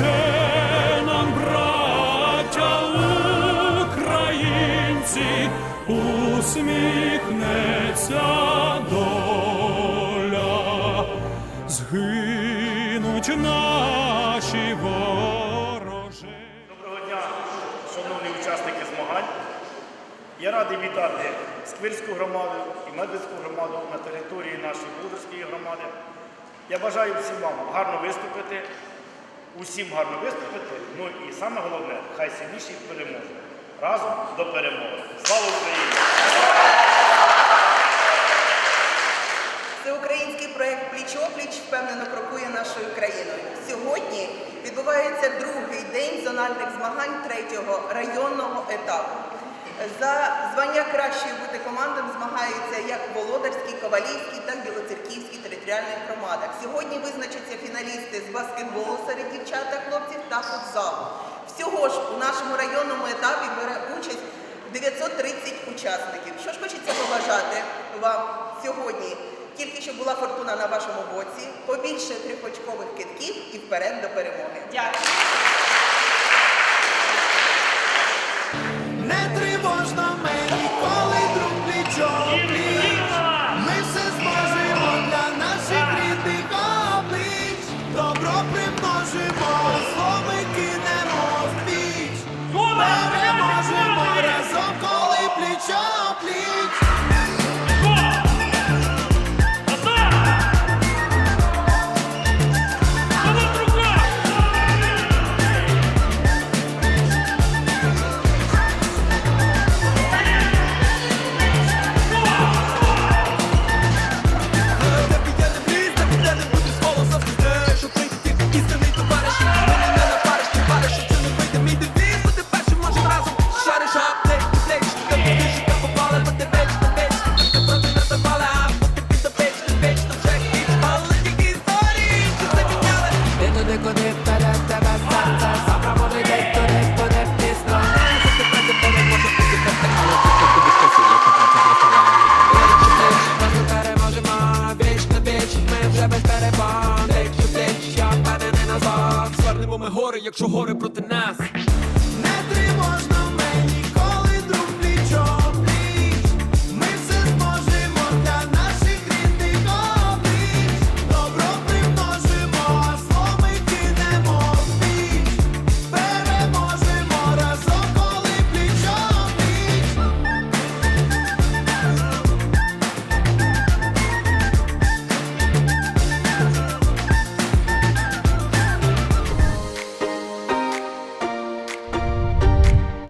ще нам, браття українці, усміхнеться доля, згинуть наші ворожі. Доброго дня, шановні учасники змагань. Я радий вітати Сквирську громаду і Медведську громаду на території нашої Будерської громади. Я бажаю всім вам гарно виступити, усім гарно виступити. Ну і саме головне, хай сильніший переможе. Разом до перемоги. Слава Україні! Всеукраїнський проект Пліч-опліч впевнено крокує нашою країною. Сьогодні відбувається другий день зональних змагань третього районного етапу. За звання кращої бути командам змагаються як Володарській, Ковалівській, так і Білоцерківській територіальних громадах. Сьогодні визначаться фіналісти з баскетболу серед дівчат та хлопців та футзалу. Всього ж у нашому районному етапі бере участь 930 учасників. Що ж хочеться побажати вам сьогодні? Тільки щоб була фортуна на вашому боці, побільше трьохочкових китків і вперед до перемоги. Дякую. Не вийде Мій девіз, бути першим може разом Шариш ап, плеч, ти бо ти ти Ти проти не запали, а бути під печ, ти то вже тільки історії, що це підняли Ти туди, куди тебе серце Завтра може десь туди, куди ти ти ти Ми переможемо, віч на віч, ми вже я впевнений назад Звернемо ми гори, якщо гори проти